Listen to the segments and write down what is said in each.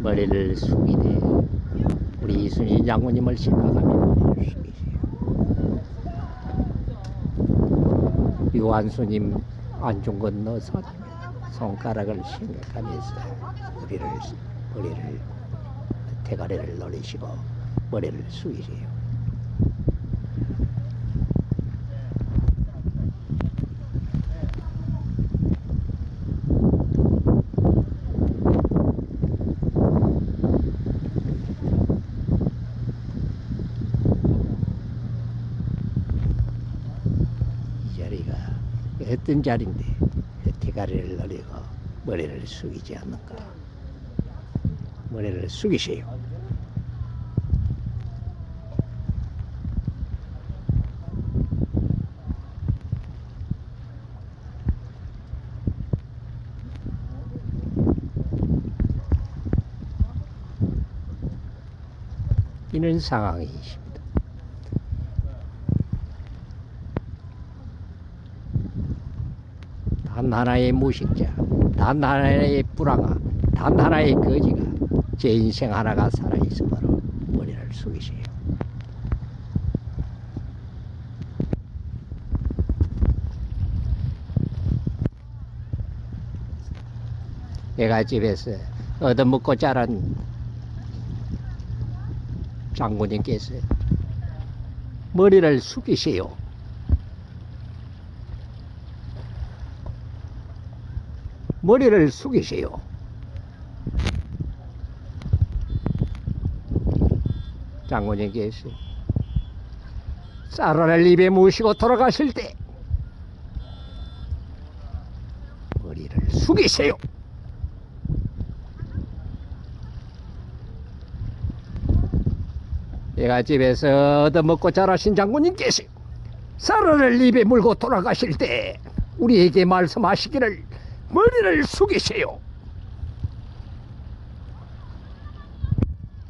머리를 숙이되 우리 이순신 장군님을 머리를 숙이세요. 유한수님 안중근 너사님 손가락을 생각하면서 머리를 머리를 대가리를 노리시고 머리를 숙이세요. 이 자리가 어떤 자리인데 대가리를 노리고 머리를 숙이지 않는가? 머리를 숙이세요. 이런 상황이십니다. 단 하나의 무식자, 단 하나의 불황아, 단 하나의 거지가 제 인생 하나가 살아있으므로 머리를 숙이세요. 얘가 집에서 얻어먹고 자란 장군님께서 머리를 숙이세요. 머리를 숙이세요. 장군님께서 쌀알을 입에 무시고 돌아가실 때 머리를 숙이세요. 얘가 집에서 얻어먹고 자라신 장군님께서 쌀알을 입에 물고 돌아가실 때 우리에게 말씀하시기를 머리를 숙이세요.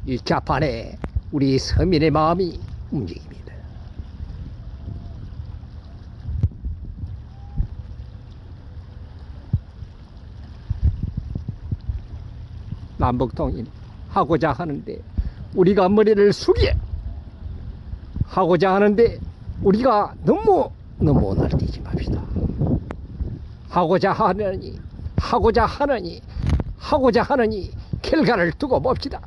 이 자판에 우리 서민의 마음이 움직입니다. 남북통일 하고자 하는데 우리가 머리를 숙여 하고자 하는데 우리가 너무 너무 날뛰지 맙시다. 하고자 하느니 하고자 하느니 하고자 하느니 결과를 두고 봅시다.